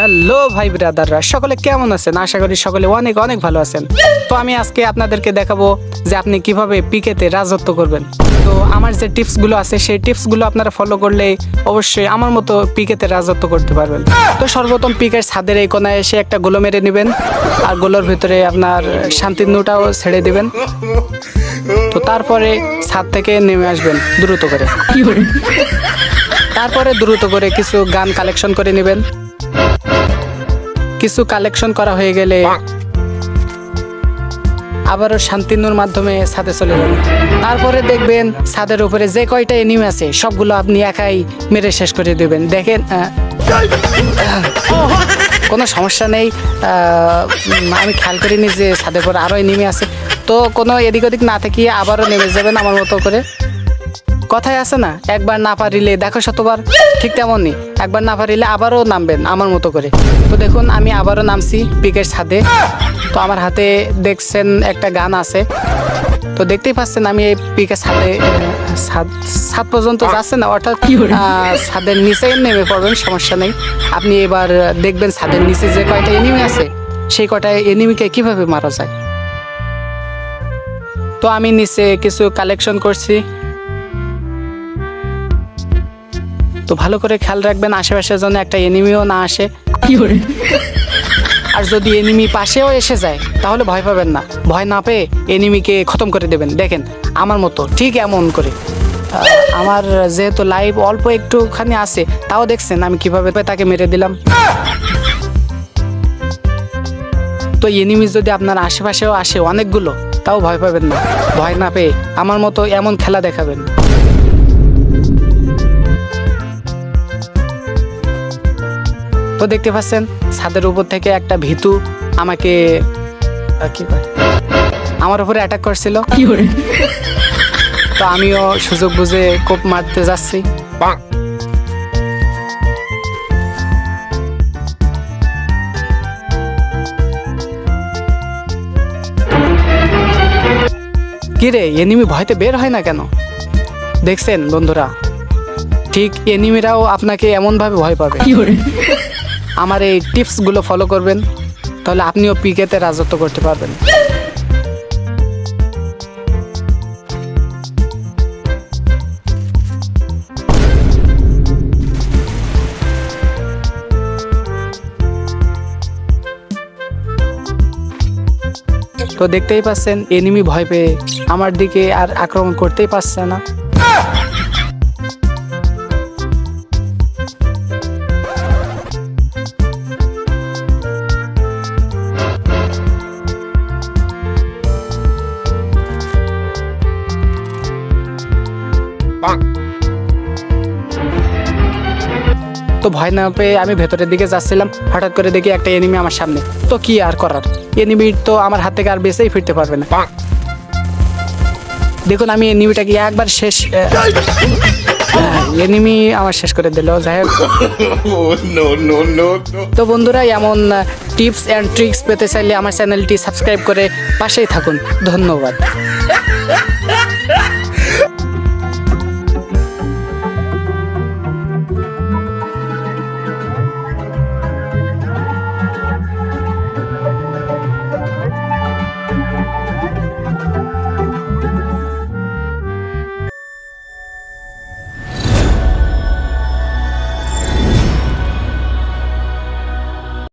Hello ভাই ব্রাদাররা সকলে কেমন আছেন? আশা করি সকলে অনেক অনেক ভালো আছেন। তো আমি আজকে আপনাদেরকে দেখাবো যে আপনি কীভাবে পিকেতে রাজত্ব করবেন। তো আমার যে টিপসগুলো আছে সেই টিপসগুলো আপনারা ফলো করলে অবশ্যই আমার মতো পিকেতে রাজত্ব করতে পারবেন। তো সর্বপ্রথম পিকের ছাদের এই কোনায় এসে একটা গোলো মেরে নেবেন আর গোলোর ভিতরে আপনার শান্তির নুটাও ছেড়ে দেবেন। তো তারপরে ছাদ থেকে নেমে আসবেন দ্রুত করে। তারপরে দ্রুত করে কিছু গান কালেকশন করে নেবেন। কিছু কালেকশন করা হয়ে গেলে আবারও শান্তিনুর মাধ্যমে ছাদে চলে যাবেন তারপরে দেখবেন ছাদের উপরে যে কয়টা এনিমি আছে সবগুলো আপনি একাই মেরে শেষ করে দেবেন। দেখেন কোনো সমস্যা নেই। আমি খেয়াল করিনি যে ছাদের উপর আরও এনিমি আছে। তো কোনো এদিক ওদিক না থাকিয়ে আবারও নেমে যাবেন আমার মতো করে। কথায় আছে না একবার না পারিলে দেখো শতবার ঠিক তেমনই। একবার না পারিলে আবারও নামবেন আমার মতো করে। তো দেখুন আমি আবারও নামছি পিকের ছাদে তো আমার হাতে দেখছেন একটা গান আছে। তো দেখতেই পাচ্ছেন আমি এই পিকের ছাদে ছাদ পর্যন্ত যাচ্ছে না অর্থাৎ ছাদের নিচে নেমে পড়বেন সমস্যা নেই। আপনি এবার দেখবেন ছাদের নিচে যে কয়টা এনিমি আছে সেই কয়টা এনিমিকে কীভাবে মারা যায়। তো আমি নিচে কিছু কালেকশন করছি। তো ভালো করে খেয়াল রাখবেন আশেপাশে যেন একটা এনিমিও না আসে। আর যদি এনিমি পাশেও এসে যায় তাহলে ভয় পাবেন না। ভয় না পেয়ে এনিমিকে খতম করে দেবেন। দেখেন আমার মতো ঠিক এমন করে। আমার যেহেতু লাইভ অল্প একটুখানি আছে তাও দেখছেন আমি কীভাবে তাকে মেরে দিলাম। তো এনিমি যদি আপনার আশেপাশেও আসে অনেকগুলো তাও ভয় পাবেন না। ভয় না পেয়ে আমার মতো এমন খেলা দেখাবেন। তো দেখতে পাচ্ছেন ছাদের উপর থেকে একটা ভিতু আমাকে কি কয়? আমার উপরে অ্যাটাক করছিল। তো আমিও সুযোগ বুঝে কোপ মারতে যাচ্ছি। কিরে এনিমি ভয়তে বের হয় না কেন? দেখছেন বন্ধুরা ঠিক এনিমিরাও আপনাকে এমনভাবে ভয় পাবে। আমার এই টিপসগুলো ফলো করবেন, তাহলে আপনিও পিকেতে রাজত্ব করতে পারবেন। তো দেখতেই পাচ্ছেন এনিমি ভয় পেয়ে আমার দিকে আর আক্রমণ করতেই পারছে না। তো ভয় না পেয়ে আমি ভেতরের দিকে যাচ্ছিলাম হঠাৎ করে দেখি একটা এনিমি আমার সামনে। তো কি আর করার? এনিমি তো আমার হাত থেকে আর বেঁচেই ফিরতে পারবে না। দেখুন আমি এনিমিটাকে একবার শেষ এনিমি আমার শেষ করে দিল। যাই. তো বন্ধুরা এমন টিপস অ্যান্ড ট্রিক্স পেতে চাইলে আমার চ্যানেলটি সাবস্ক্রাইব করে পাশেই থাকুন। ধন্যবাদ।